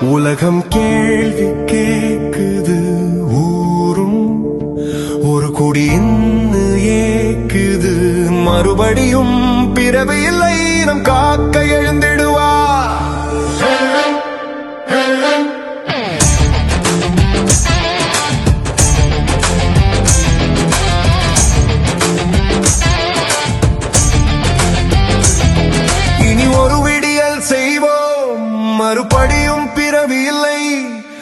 உலகம் கேள்வி கேக்குது ஊரும் ஒரு குடி ஏக்குது. மறுபடியும் பிறவி இல்லை நம் காக்க எழுந்தே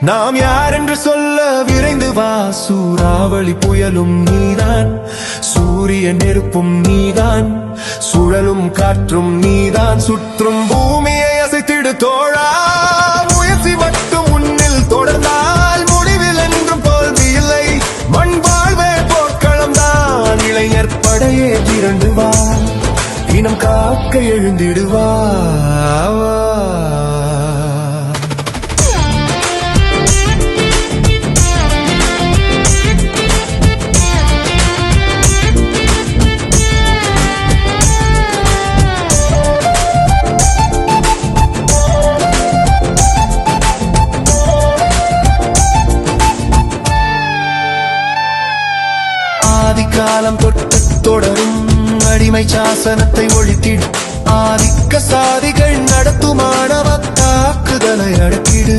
நாம் யார் என்று சொல்ல விரைந்து வா. சூறாவளி புயலும் நீதான். சூரிய நெருப்பும் நீதான். சுழலும் காற்றும் நீதான். சுற்றும் பூமியை அசைத்திடு தோழா. முயற்சி மட்டும் உன்னில் தொடர்ந்தால் முடிவில் என்றும் தோல்வி இல்லை. மண் வாழ்வே போர்க்களம் தான். இளைஞர் படையே திரண்டு வா. இனம் காக்க எழுந்திடுவா ஆதிகாலம் தொட்டு தொடரும் அடிமை சாசனத்தை ஒழித்திடு. ஆதிக்க சாதிகள் நடத்துமானவ தாக்குதலை அடக்கிடு.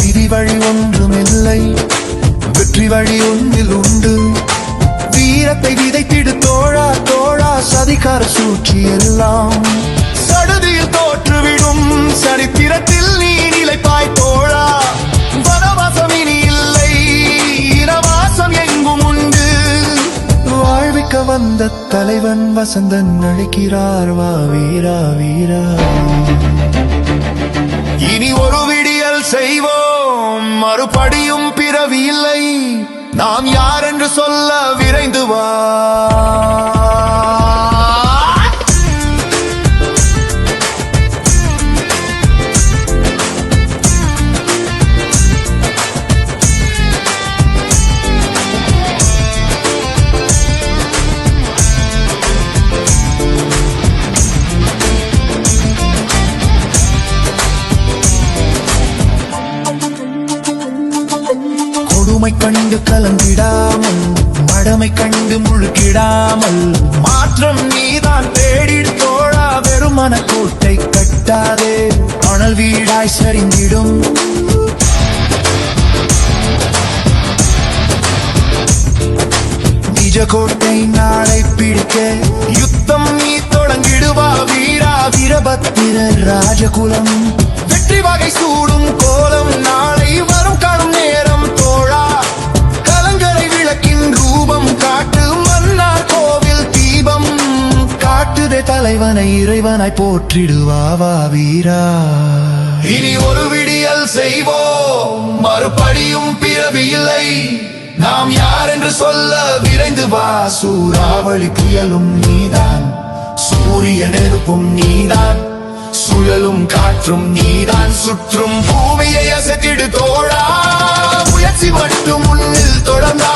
விதி வழி ஒன்றுமில்லை வெற்றி வழி ஒன்றில் உண்டு. வீரத்தை விதைத்திடு தோழா தோழா சதிகார சூழ்ச்சி எல்லாம். சடு வந்த தலைவன் வசந்தன் அழைக்கிறார் வா வீரா வீரா. இனி ஒரு விடியல் செய்வோம் மறுபடியும் பிறவி இல்லை. நாம் யார் என்று சொல்ல விரைந்து வா. கொடுமை கண்டு கலந்திடாமல் மடமை கண்டு முழுக்கிடாமல் மாற்றம் நீதான் தேடி தோழா வெறுமன கோட்டை கட்டாதே அனல் வீடாய் சரிந்திடும். நிஜ கோட்டை நாளை பிடிக்க யுத்தம் நீ தொடங்கிடுவா வீரா வீரபத்திர ராஜகுலம். வெற்றி வகை சூடும் போற்றிடுவாவா வீரா இனி ஒரு விடியல் செய்வோம். மறுபடியும் பிறவியில்லை நாம் யார் என்று சொல்ல விரைந்து வா. சூறாவளி புயலும் நீதான். சூரிய நெருப்பும் நீதான். சுழலும் காற்றும் நீதான். சுற்றும் பூமியை அசைத்திடு தோழா. முயற்சி மட்டும் உள்ளில் தொடர்ந்தால்